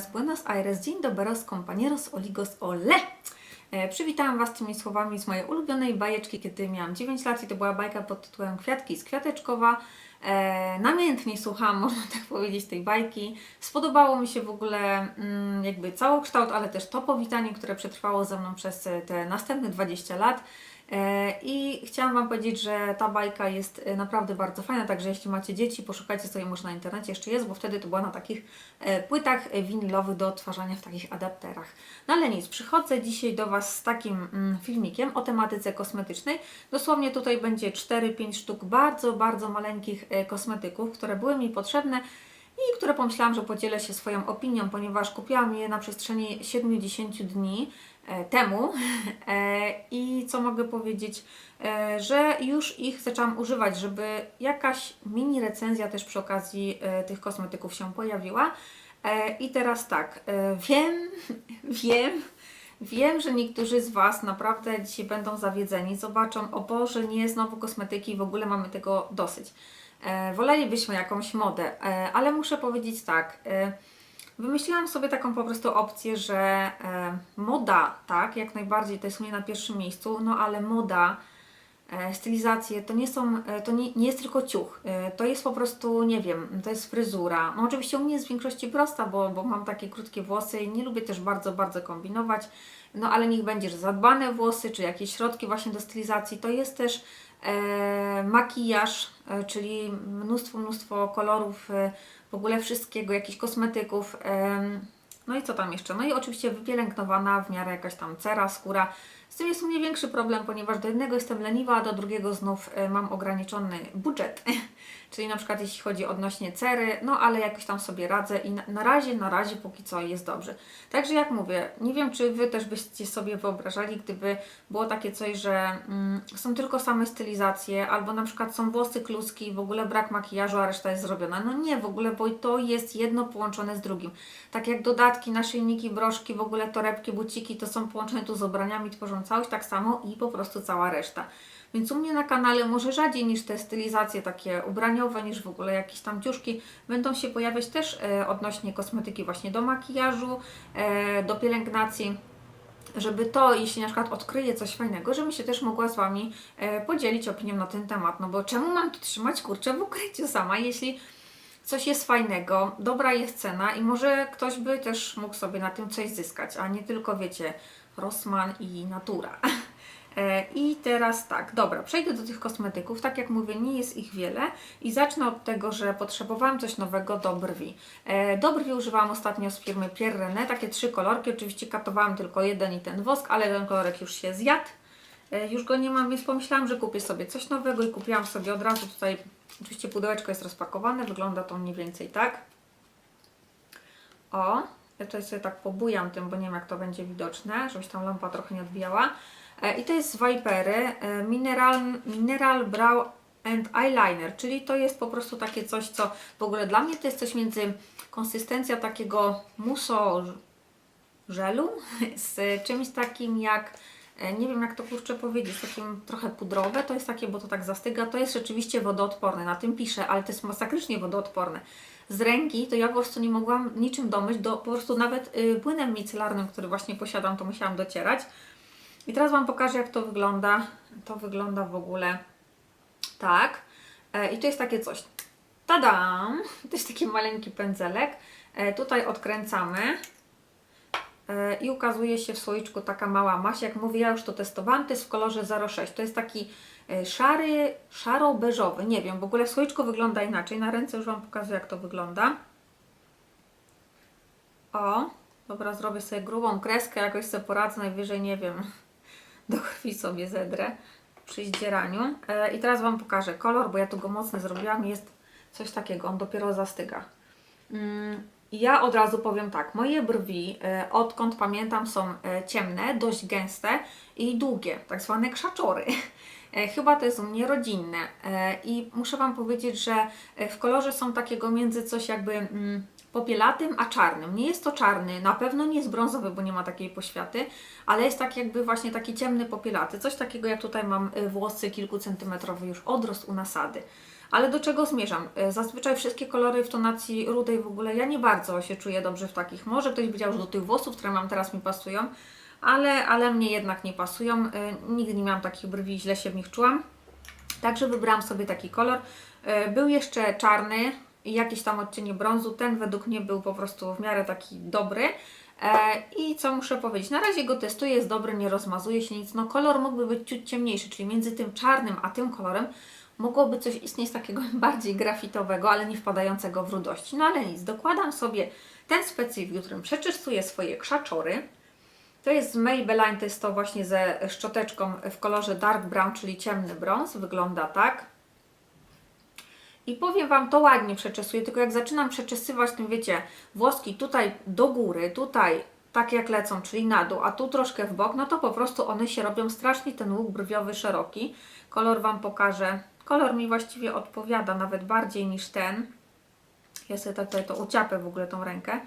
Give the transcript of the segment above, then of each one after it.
Buenos Aires. Dzień dobry, compañeros oligos ole! E, Przywitałam Was tymi słowami z mojej ulubionej bajeczki, kiedy miałam 9 lat i to była bajka pod tytułem Kwiatki z Kwiateczkowa. E, namiętnie słuchałam, można tak powiedzieć, tej bajki. Spodobało mi się w ogóle mm, jakby całokształt, ale też to powitanie, które przetrwało ze mną przez te następne 20 lat. E, I chciałam Wam powiedzieć, że ta bajka jest e, naprawdę bardzo fajna, także jeśli macie dzieci, poszukajcie sobie może na internecie, jeszcze jest, bo wtedy to była na takich e, płytach winylowych do odtwarzania w takich adapterach. No ale nic, przychodzę dzisiaj do Was z takim mm, filmikiem o tematyce kosmetycznej. Dosłownie tutaj będzie 4-5 sztuk bardzo, bardzo maleńkich kosmetyków, które były mi potrzebne i które pomyślałam, że podzielę się swoją opinią, ponieważ kupiłam je na przestrzeni 70 dni temu e, i co mogę powiedzieć, e, że już ich zaczęłam używać, żeby jakaś mini recenzja też przy okazji e, tych kosmetyków się pojawiła. E, I teraz tak, e, wiem, wiem, Wiem, że niektórzy z Was naprawdę dzisiaj będą zawiedzeni. Zobaczą, o Boże, nie, znowu kosmetyki, w ogóle mamy tego dosyć. E, wolelibyśmy jakąś modę, e, ale muszę powiedzieć tak. E, wymyśliłam sobie taką po prostu opcję, że e, moda, tak, jak najbardziej to jest u mnie na pierwszym miejscu, no ale moda, e, stylizacje to nie są, e, to nie, nie jest tylko ciuch, e, to jest po prostu, nie wiem, to jest fryzura. No oczywiście u mnie jest w większości prosta, bo, bo mam takie krótkie włosy i nie lubię też bardzo, bardzo kombinować, no ale niech będzie, że zadbane włosy, czy jakieś środki właśnie do stylizacji, to jest też makijaż, e, czyli mnóstwo, mnóstwo kolorów, e, w ogóle wszystkiego, jakichś kosmetyków. no i co tam jeszcze? No i oczywiście wypielęgnowana w miarę jakaś tam cera, skóra. Z tym jest u mnie większy problem, ponieważ do jednego jestem leniwa, a do drugiego znów e, mam ograniczony budżet. Czyli na przykład jeśli chodzi odnośnie cery, no ale jakoś tam sobie radzę i na, na razie, na razie póki co jest dobrze. Także jak mówię, nie wiem czy Wy też byście sobie wyobrażali, gdyby było takie coś, że mm, są tylko same stylizacje, albo na przykład są włosy kluski, w ogóle brak makijażu, a reszta jest zrobiona. No nie, w ogóle, bo to jest jedno połączone z drugim. Tak jak dodatki, naszyjniki, broszki, w ogóle torebki, buciki, to są połączone tu z ubraniami, tworzą całość, tak samo i po prostu cała reszta. Więc u mnie na kanale może rzadziej niż te stylizacje takie ubraniowe, niż w ogóle jakieś tam ciuszki, będą się pojawiać też e, odnośnie kosmetyki właśnie do makijażu, e, do pielęgnacji żeby to, jeśli na przykład odkryję coś fajnego, żebym się też mogła z Wami e, podzielić opinią na ten temat. No bo czemu mam to trzymać kurczę w ukryciu sama, jeśli coś jest fajnego, dobra jest cena i może ktoś by też mógł sobie na tym coś zyskać, a nie tylko, wiecie, Rossmann i Natura. E, I teraz tak, dobra, przejdę do tych kosmetyków. Tak jak mówię, nie jest ich wiele i zacznę od tego, że potrzebowałam coś nowego do brwi. E, Do brwi używałam ostatnio z firmy Pierre René, takie trzy kolorki. Oczywiście katowałam tylko jeden i ten wosk, ale ten kolorek już się zjadł. E, Już go nie mam, więc pomyślałam, że kupię sobie coś nowego i kupiłam sobie od razu tutaj, oczywiście pudełeczko jest rozpakowane, wygląda to mniej więcej tak. O, ja tutaj sobie tak pobujam tym, bo nie wiem jak to będzie widoczne, żebyś tam lampa trochę nie odbijała. E, I to jest z Vipery e, Mineral, Mineral Brow and Eyeliner, czyli to jest po prostu takie coś, co w ogóle dla mnie to jest coś między konsystencja takiego muso żelu z czymś takim jak e, nie wiem jak to kurczę powiedzieć, takim trochę pudrowe, to jest takie, bo to tak zastyga, to jest rzeczywiście wodoodporne, na tym piszę, ale to jest masakrycznie wodoodporne. Z ręki to ja po prostu nie mogłam niczym domyć, do, po prostu nawet y, płynem micelarnym, który właśnie posiadam, to musiałam docierać. I teraz Wam pokażę jak to wygląda. To wygląda w ogóle tak. E, I to jest takie coś. Tadam! To jest taki maleńki pędzelek. E, tutaj odkręcamy. E, I ukazuje się w słoiczku taka mała maść. Jak mówię, ja już to testowałam, to jest w kolorze 06. To jest taki szary, szaro-beżowy. Nie wiem, w ogóle w słoiczku wygląda inaczej. Na ręce już Wam pokazuję, jak to wygląda. O, dobra, zrobię sobie grubą kreskę, jakoś sobie poradzę, najwyżej, nie wiem, do krwi sobie zedrę przy zdzieraniu. E, I teraz Wam pokażę kolor, bo ja tu go mocno zrobiłam. Jest coś takiego, on dopiero zastyga. Mm, Ja od razu powiem tak, moje brwi, e, odkąd pamiętam, są e, ciemne, dość gęste i długie, tak zwane krzaczory. E, Chyba to jest u mnie rodzinne E, i muszę Wam powiedzieć, że e, w kolorze są takiego między coś jakby mm, popielatym a czarnym. Nie jest to czarny, na pewno nie jest brązowy, bo nie ma takiej poświaty, ale jest tak jakby właśnie taki ciemny popielaty. Coś takiego jak tutaj mam włosy kilkucentymetrowy już odrost u nasady. Ale do czego zmierzam? Zazwyczaj wszystkie kolory w tonacji rudej w ogóle ja nie bardzo się czuję dobrze w takich. Może ktoś widział, że do tych włosów, które mam teraz mi pasują, ale, ale mnie jednak nie pasują. E, Nigdy nie miałam takich brwi, źle się w nich czułam. Także wybrałam sobie taki kolor. E, Był jeszcze czarny i jakieś tam odcienie brązu. Ten według mnie był po prostu w miarę taki dobry. E, I co muszę powiedzieć? Na razie go testuję, jest dobry, nie rozmazuje się nic. No kolor mógłby być ciut ciemniejszy, czyli między tym czarnym a tym kolorem mogłoby coś istnieć takiego bardziej grafitowego, ale nie wpadającego w rudości. No ale nic, dokładam sobie ten specyfik, którym przeczystuję swoje krzaczory. To jest Maybelline, to jest to właśnie ze szczoteczką w kolorze dark brown, czyli ciemny brąz. Wygląda tak. I powiem Wam, to ładnie przeczesuję, tylko jak zaczynam przeczesywać, tym wiecie, włoski tutaj do góry, tutaj tak jak lecą, czyli na dół, a tu troszkę w bok, no to po prostu one się robią strasznie ten łuk brwiowy szeroki. Kolor Wam pokażę. Kolor mi właściwie odpowiada nawet bardziej niż ten. Ja sobie tak tutaj to uciapę w ogóle tą rękę.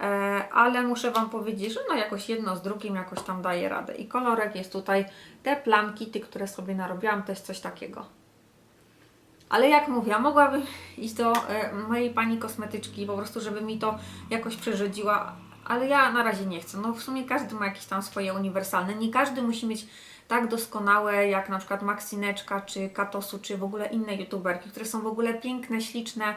E, ale muszę Wam powiedzieć, że no jakoś jedno z drugim jakoś tam daje radę. I kolorek jest tutaj, te plamki, ty, które sobie narobiłam, to jest coś takiego. Ale jak mówię, mogłabym iść do e, mojej pani kosmetyczki, po prostu, żeby mi to jakoś przerzedziła, ale ja na razie nie chcę. No w sumie każdy ma jakieś tam swoje uniwersalne. Nie każdy musi mieć tak doskonałe jak na przykład Maxineczka, czy Katosu, czy w ogóle inne youtuberki, które są w ogóle piękne, śliczne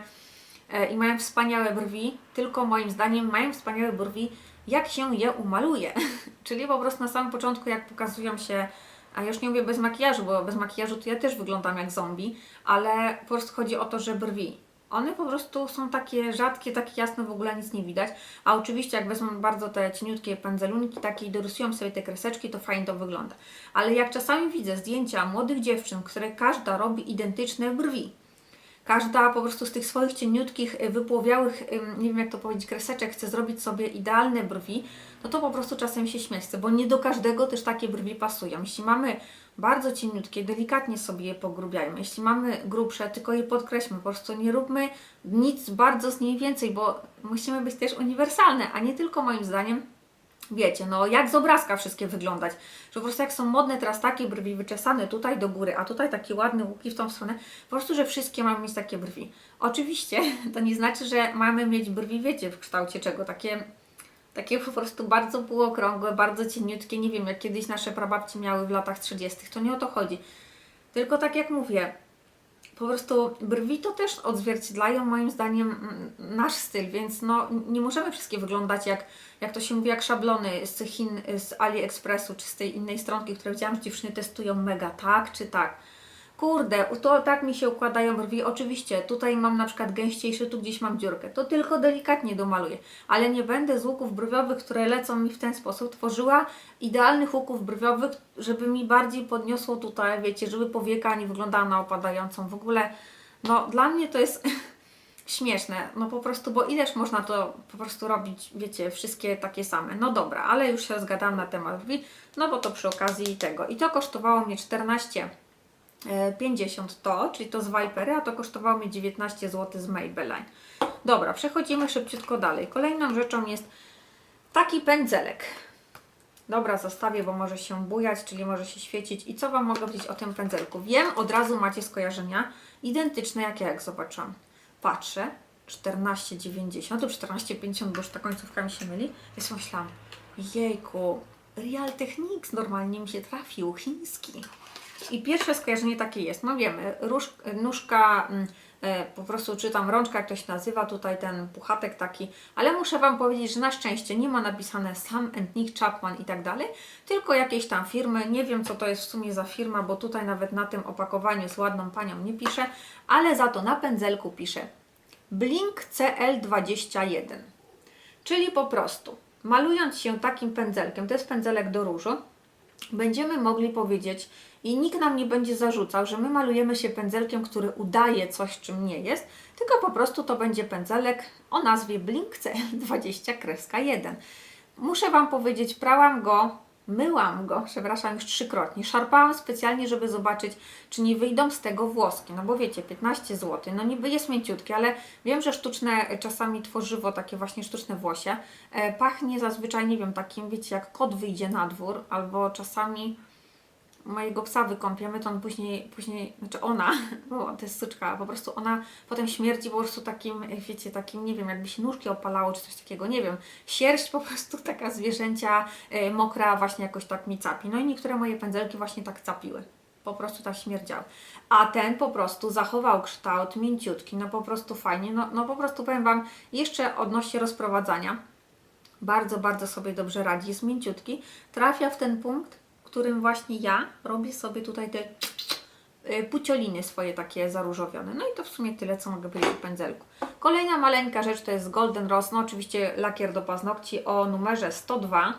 i mają wspaniałe brwi, tylko moim zdaniem mają wspaniałe brwi, jak się je umaluje. Czyli po prostu na samym początku, jak pokazują się, a już nie mówię bez makijażu, bo bez makijażu to ja też wyglądam jak zombie, ale po prostu chodzi o to, że brwi. One po prostu są takie rzadkie, takie jasne, w ogóle nic nie widać. A oczywiście jak wezmą bardzo te cieniutkie pędzelunki takie i dorysują sobie te kreseczki, to fajnie to wygląda. Ale jak czasami widzę zdjęcia młodych dziewczyn, które każda robi identyczne brwi, Każda po prostu z tych swoich cieniutkich, y, wypłowiałych, nie wiem jak to powiedzieć, kreseczek chce zrobić sobie idealne brwi, no to po prostu czasem się śmiać bo nie do każdego też takie brwi pasują. Jeśli mamy bardzo cieniutkie, delikatnie sobie je pogrubiajmy. Jeśli mamy grubsze, tylko je podkreślmy. Po prostu nie róbmy nic bardzo z niej więcej, bo musimy być też uniwersalne, a nie tylko moim zdaniem wiecie, no jak z obrazka wszystkie wyglądać. Że po prostu jak są modne teraz takie brwi wyczesane tutaj do góry, a tutaj takie ładne łuki w tą stronę, po prostu, że wszystkie mamy mieć takie brwi. Oczywiście to nie znaczy, że mamy mieć brwi, wiecie, w kształcie czego, takie takie po prostu bardzo półokrągłe, bardzo cieniutkie, nie wiem, jak kiedyś nasze prababci miały w latach 30. To nie o to chodzi. Tylko tak jak mówię, po prostu brwi to też odzwierciedlają moim zdaniem mm, nasz styl, więc no nie możemy wszystkie wyglądać jak, jak to się mówi, jak szablony z Chin, z AliExpressu czy z tej innej stronki, które widziałam, że dziewczyny testują mega tak czy tak. Kurde, to tak mi się układają brwi. Oczywiście, tutaj mam na przykład gęściejszy, tu gdzieś mam dziurkę. To tylko delikatnie domaluję. Ale nie będę z łuków brwiowych, które lecą mi w ten sposób, tworzyła idealnych łuków brwiowych, żeby mi bardziej podniosło tutaj, wiecie, żeby powieka nie wyglądała na opadającą. W ogóle, no dla mnie to jest śmieszne. No po prostu, bo ileż można to po prostu robić, wiecie, wszystkie takie same. No dobra, ale już się zgadam na temat brwi, no bo to przy okazji tego. I to kosztowało mnie 14 e, 50 to, czyli to z Vipery, a to kosztowało mnie 19 zł z Maybelline. Dobra, przechodzimy szybciutko dalej. Kolejną rzeczą jest taki pędzelek. Dobra, zostawię, bo może się bujać, czyli może się świecić. I co Wam mogę powiedzieć o tym pędzelku? Wiem, od razu macie skojarzenia identyczne jak ja, jak zobaczyłam. Patrzę, 14,90 lub 14,50, bo już ta końcówka mi się myli. Więc myślałam, jejku, Real Techniques normalnie mi się trafił, chiński. I pierwsze skojarzenie takie jest. No wiemy, róż, nóżka, mm, e, po prostu czytam rączka, jak to się nazywa, tutaj ten puchatek taki, ale muszę Wam powiedzieć, że na szczęście nie ma napisane Sam and Nick Chapman i tak dalej, tylko jakieś tam firmy, nie wiem co to jest w sumie za firma, bo tutaj nawet na tym opakowaniu z ładną panią nie pisze, ale za to na pędzelku pisze Blink CL21. Czyli po prostu, malując się takim pędzelkiem, to jest pędzelek do różu, będziemy mogli powiedzieć i nikt nam nie będzie zarzucał, że my malujemy się pędzelkiem, który udaje coś, czym nie jest, tylko po prostu to będzie pędzelek o nazwie Blink CL20-1. Muszę Wam powiedzieć, prałam go, myłam go, przepraszam, już trzykrotnie. Szarpałam specjalnie, żeby zobaczyć, czy nie wyjdą z tego włoski. No bo wiecie, 15 zł, no niby jest mięciutkie, ale wiem, że sztuczne e, czasami tworzywo, takie właśnie sztuczne włosie, e, pachnie zazwyczaj, nie wiem, takim, wiecie, jak kot wyjdzie na dwór, albo czasami mojego psa wykąpiemy, to on później, później, znaczy ona, bo to jest syczka, po prostu ona potem śmierdzi po prostu takim, wiecie, takim, nie wiem, jakby się nóżki opalało, czy coś takiego, nie wiem. Sierść po prostu taka zwierzęcia e, mokra właśnie jakoś tak mi capi. No i niektóre moje pędzelki właśnie tak capiły. Po prostu tak śmierdział. A ten po prostu zachował kształt, mięciutki, no po prostu fajnie. No, no po prostu powiem Wam, jeszcze odnośnie rozprowadzania, bardzo, bardzo sobie dobrze radzi, jest mięciutki. Trafia w ten punkt, którym właśnie ja robię sobie tutaj te y, pucioliny swoje takie zaróżowione. No i to w sumie tyle, co mogę powiedzieć o pędzelku. Kolejna maleńka rzecz to jest Golden Rose, no oczywiście lakier do paznokci o numerze 102.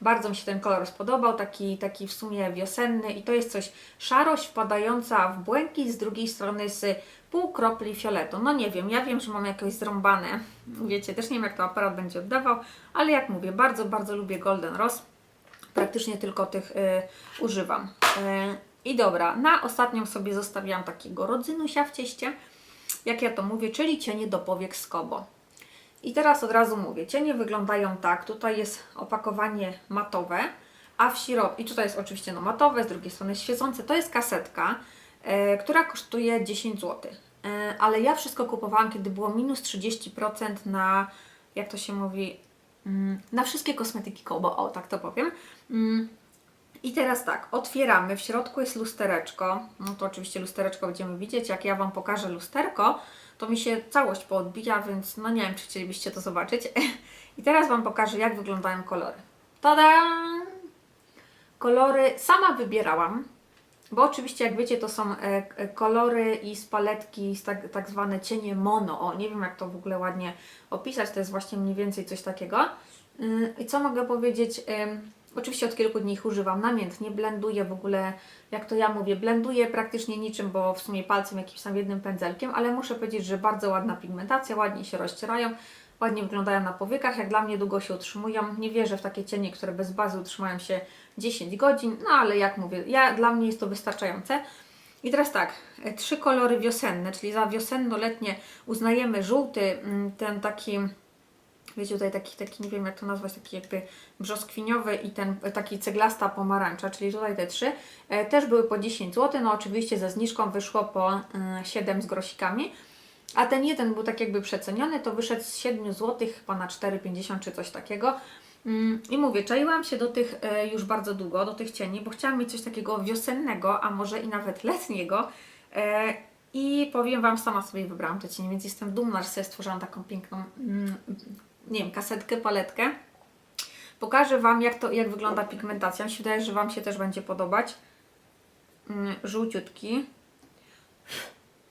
Bardzo mi się ten kolor spodobał, taki, taki w sumie wiosenny i to jest coś szarość wpadająca w błękit, z drugiej strony z pół kropli fioletu. No nie wiem, ja wiem, że mam jakoś zrąbane, wiecie, też nie wiem jak to aparat będzie oddawał, ale jak mówię, bardzo, bardzo lubię Golden Rose. Praktycznie tylko tych y, używam. Y, I dobra, na ostatnią sobie zostawiłam takiego rodzynusia w cieście, jak ja to mówię, czyli cienie do powiek z Kobo. I teraz od razu mówię, cienie wyglądają tak, tutaj jest opakowanie matowe, a w środku, i tutaj jest oczywiście no matowe, z drugiej strony świecące, to jest kasetka, e, która kosztuje 10 zł. Ale ja wszystko kupowałam, kiedy było minus 30% na, jak to się mówi, na wszystkie kosmetyki Kobo, o tak to powiem. Mm, i teraz tak, otwieramy, w środku jest lustereczko, no to oczywiście lustereczko będziemy widzieć, jak ja Wam pokażę lusterko, to mi się całość poodbija, więc no nie wiem, czy chcielibyście to zobaczyć. I teraz Wam pokażę, jak wyglądają kolory. Tada! Kolory sama wybierałam, bo oczywiście, jak wiecie, to są e, e, kolory i z paletki, z tak, tak zwane cienie mono. O, nie wiem, jak to w ogóle ładnie opisać, to jest właśnie mniej więcej coś takiego. Yy, I co mogę powiedzieć? Oczywiście od kilku dni ich używam namiętnie, blenduję w ogóle, jak to ja mówię, blenduję praktycznie niczym, bo w sumie palcem jakimś tam jednym pędzelkiem, ale muszę powiedzieć, że bardzo ładna pigmentacja, ładnie się rozcierają, ładnie wyglądają na powiekach, jak dla mnie długo się utrzymują. Nie wierzę w takie cienie, które bez bazy utrzymają się 10 godzin, no ale jak mówię, ja, dla mnie jest to wystarczające. I teraz tak, e, trzy kolory wiosenne, czyli za wiosenno-letnie uznajemy żółty, mm, ten taki wiecie, tutaj taki, taki, nie wiem jak to nazwać, taki jakby brzoskwiniowy i ten taki ceglasta pomarańcza, czyli tutaj te trzy, e, też były po 10 zł, no oczywiście ze zniżką wyszło po e, 7 z grosikami, a ten jeden był tak jakby przeceniony, to wyszedł z 7 zł chyba na 4,50 czy coś takiego. Mm, I mówię, czaiłam się do tych e, już bardzo długo, do tych cieni, bo chciałam mieć coś takiego wiosennego, a może i nawet letniego. E, I powiem Wam, sama sobie wybrałam te cienie, więc jestem dumna, że sobie stworzyłam taką piękną mm, nie wiem, kasetkę, paletkę. Pokażę Wam, jak, to, jak wygląda pigmentacja. Mi się wydaje, że Wam się też będzie podobać. Mm, żółciutki.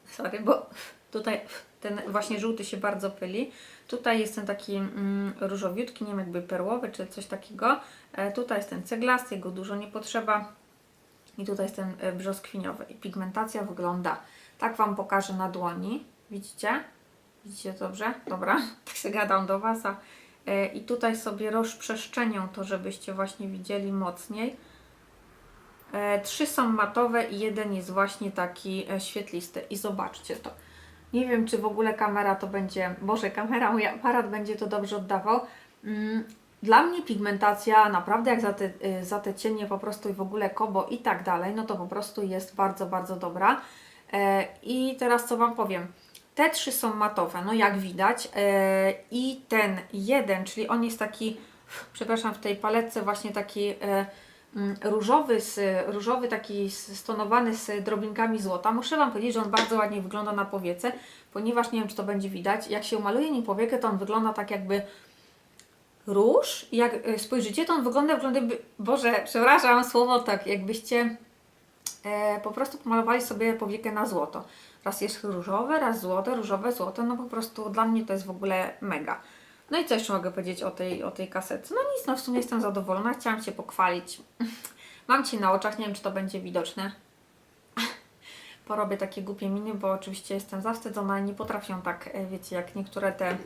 Sorry, bo tutaj ten właśnie żółty się bardzo pyli. Tutaj jest ten taki mm, różowiutki, nie wiem, jakby perłowy czy coś takiego. E, tutaj jest ten ceglasty, jego dużo nie potrzeba. I tutaj jest ten e, brzoskwiniowy. I pigmentacja wygląda, tak Wam pokażę na dłoni. Widzicie? Widzicie dobrze? Dobra, tak się gadam do Was. E, I tutaj sobie rozprzestrzenię to, żebyście właśnie widzieli mocniej. E, trzy są matowe i jeden jest właśnie taki e, świetlisty. I zobaczcie to. Nie wiem, czy w ogóle kamera to będzie, Boże, kamera, mój aparat będzie to dobrze oddawał. Mm, Dla mnie pigmentacja naprawdę jak za te, y, za te cienie po prostu i w ogóle kobo i tak dalej, no to po prostu jest bardzo, bardzo dobra. E, I teraz co Wam powiem. Te trzy są matowe, no jak widać. E, I ten jeden, czyli on jest taki, przepraszam, w tej paletce właśnie taki e, różowy, z, różowy taki stonowany z drobinkami złota. Muszę Wam powiedzieć, że on bardzo ładnie wygląda na powiece, ponieważ nie wiem, czy to będzie widać. Jak się umaluje nim powiekę, to on wygląda tak jakby róż. Jak e, spojrzycie, to on wygląda, wygląda Boże, przepraszam słowo tak, jakbyście e, po prostu pomalowali sobie powiekę na złoto. Raz jest różowe, raz złote, różowe, złote, no po prostu dla mnie to jest w ogóle mega. No i co jeszcze mogę powiedzieć o tej, o tej kasetce? No nic, no w sumie jestem zadowolona, chciałam się pochwalić. Mam Ci na oczach, nie wiem czy to będzie widoczne. Porobię takie głupie miny, bo oczywiście jestem zawstydzona i nie potrafią tak, e, wiecie, jak niektóre te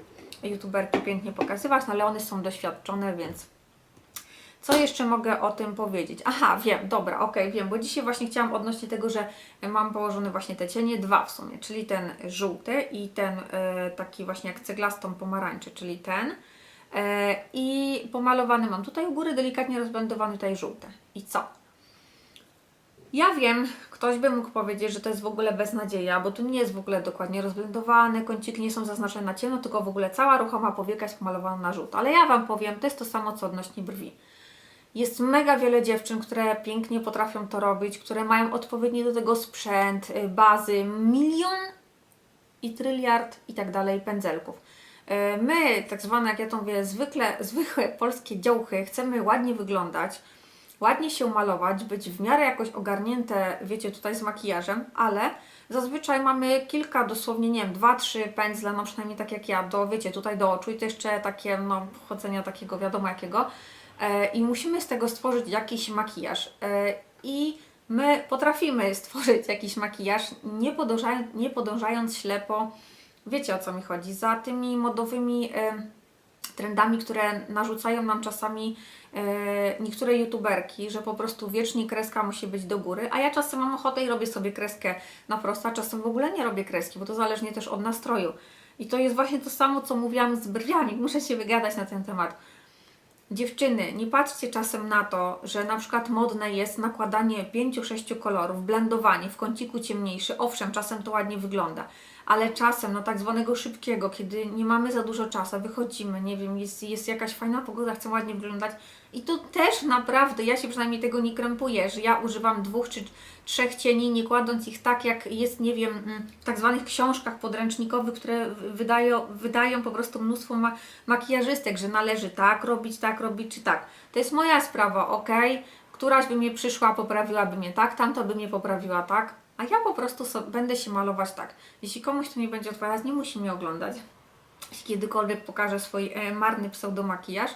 youtuberki pięknie pokazywać, no ale one są doświadczone, więc co jeszcze mogę o tym powiedzieć? Aha, wiem, dobra, ok, wiem, bo dzisiaj właśnie chciałam odnośnie tego, że mam położone właśnie te cienie, dwa w sumie, czyli ten żółty i ten e, taki właśnie jak ceglastą pomarańczy, czyli ten. E, I pomalowany mam tutaj u góry, delikatnie rozblendowany tutaj żółty. I co? Ja wiem, ktoś by mógł powiedzieć, że to jest w ogóle beznadzieja, bo tu nie jest w ogóle dokładnie rozblendowane, kąciki nie są zaznaczone na ciemno, tylko w ogóle cała ruchoma powieka jest pomalowana na żółto. Ale ja Wam powiem, to jest to samo co odnośnie brwi. Jest mega wiele dziewczyn, które pięknie potrafią to robić, które mają odpowiedni do tego sprzęt, y, bazy, milion i tryliard i tak dalej pędzelków. E, My, tak zwane, jak ja to mówię, zwykle, zwykłe polskie działchy, chcemy ładnie wyglądać, ładnie się malować, być w miarę jakoś ogarnięte, wiecie, tutaj z makijażem, ale zazwyczaj mamy kilka, dosłownie, nie wiem, dwa, trzy pędzle, no przynajmniej tak jak ja, do, wiecie, tutaj do oczu i to jeszcze takie, no, chodzenia takiego wiadomo jakiego. E, I musimy z tego stworzyć jakiś makijaż. E, I my potrafimy stworzyć jakiś makijaż, nie, nie podążając ślepo, wiecie o co mi chodzi, za tymi modowymi e, trendami, które narzucają nam czasami niektóre youtuberki, że po prostu wiecznie kreska musi być do góry, a ja czasem mam ochotę i robię sobie kreskę na prosto, a czasem w ogóle nie robię kreski, bo to zależnie też od nastroju. I to jest właśnie to samo, co mówiłam z brwiami. Muszę się wygadać na ten temat. Dziewczyny, nie patrzcie czasem na to, że na przykład modne jest nakładanie 5-6 kolorów, blendowanie w kąciku ciemniejszy. Owszem, czasem to ładnie wygląda, ale czasem, no tak zwanego szybkiego, kiedy nie mamy za dużo czasu, wychodzimy, nie wiem, jest, jest jakaś fajna pogoda, chcę ładnie wyglądać i to też naprawdę, ja się przynajmniej tego nie krępuję, że ja używam dwóch czy trzech cieni, nie kładąc ich tak, jak jest, nie wiem, mm, w tak zwanych książkach podręcznikowych, które wydają, wydają po prostu mnóstwo ma makijażystek, że należy tak robić, tak robić czy tak. To jest moja sprawa, ok? Któraś by mnie przyszła, poprawiłaby mnie tak, tamta by mnie poprawiła tak, a ja po prostu będę się malować tak. Jeśli komuś to nie będzie odpowiadać, nie musi mnie oglądać. Jeśli kiedykolwiek pokażę swój e, marny pseudomakijaż,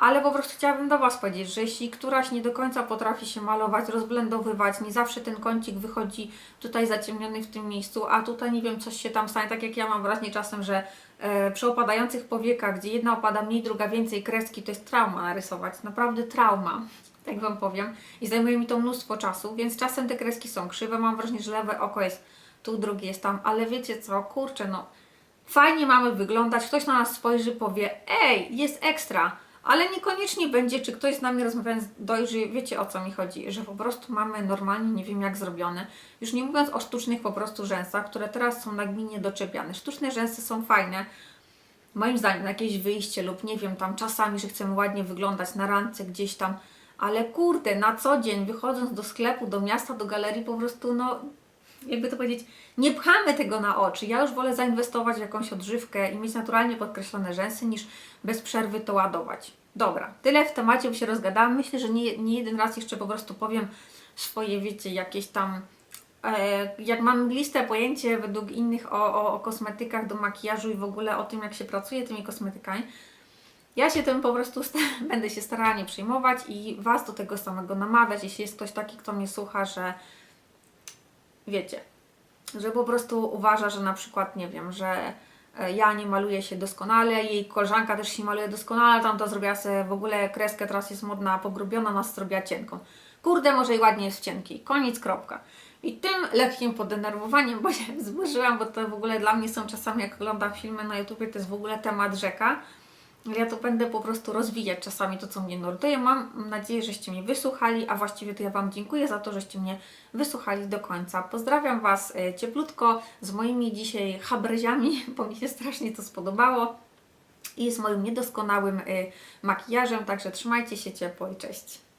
ale po prostu chciałabym do Was powiedzieć, że jeśli któraś nie do końca potrafi się malować, rozblendowywać, nie zawsze ten kącik wychodzi tutaj zaciemniony w tym miejscu, a tutaj nie wiem, coś się tam stanie, tak jak ja mam wrażenie czasem, że e, przy opadających powiekach, gdzie jedna opada mniej, druga więcej kreski, to jest trauma narysować, naprawdę trauma, tak Wam powiem, i zajmuje mi to mnóstwo czasu, więc czasem te kreski są krzywe, mam wrażenie, że lewe oko jest tu, drugie jest tam, ale wiecie co, kurczę, no fajnie mamy wyglądać, ktoś na nas spojrzy, powie, ej, jest ekstra, ale niekoniecznie będzie, czy ktoś z nami rozmawiając dojrzy, wiecie o co mi chodzi, że po prostu mamy normalnie, nie wiem jak zrobione. Już nie mówiąc o sztucznych po prostu rzęsach, które teraz są nagminnie doczepiane. Sztuczne rzęsy są fajne, moim zdaniem, na jakieś wyjście lub nie wiem, tam czasami, że chcemy ładnie wyglądać na randce gdzieś tam, ale kurde, na co dzień wychodząc do sklepu, do miasta, do galerii, po prostu no, jakby to powiedzieć, nie pchamy tego na oczy. Ja już wolę zainwestować w jakąś odżywkę i mieć naturalnie podkreślone rzęsy, niż bez przerwy to ładować. Dobra, tyle w temacie, bo się rozgadałam. Myślę, że nie, nie jeden raz jeszcze po prostu powiem swoje, wiecie, jakieś tam e, jak mam listę pojęcie według innych o, o, o kosmetykach do makijażu i w ogóle o tym, jak się pracuje tymi kosmetykami, ja się tym po prostu będę się starała nie przejmować i Was do tego samego namawiać, jeśli jest ktoś taki, kto mnie słucha, że wiecie, że po prostu uważa, że na przykład, nie wiem, że e, ja nie maluję się doskonale, jej koleżanka też się maluje doskonale, tamta zrobiła sobie w ogóle kreskę, teraz jest modna, pogrubiona, nas zrobiła cienką. Kurde, może i ładnie jest w cienkiej. Koniec, kropka. I tym lekkim podenerwowaniem, bo się bo to w ogóle dla mnie są czasami, jak oglądam filmy na YouTubie, to jest w ogóle temat rzeka. Ja to będę po prostu rozwijać czasami to, co mnie nurtuje. Mam nadzieję, żeście mnie wysłuchali, a właściwie to ja Wam dziękuję za to, żeście mnie wysłuchali do końca. Pozdrawiam Was e, cieplutko z moimi dzisiaj habreziami, bo mi się strasznie to spodobało i z moim niedoskonałym e, makijażem, także trzymajcie się ciepło i cześć.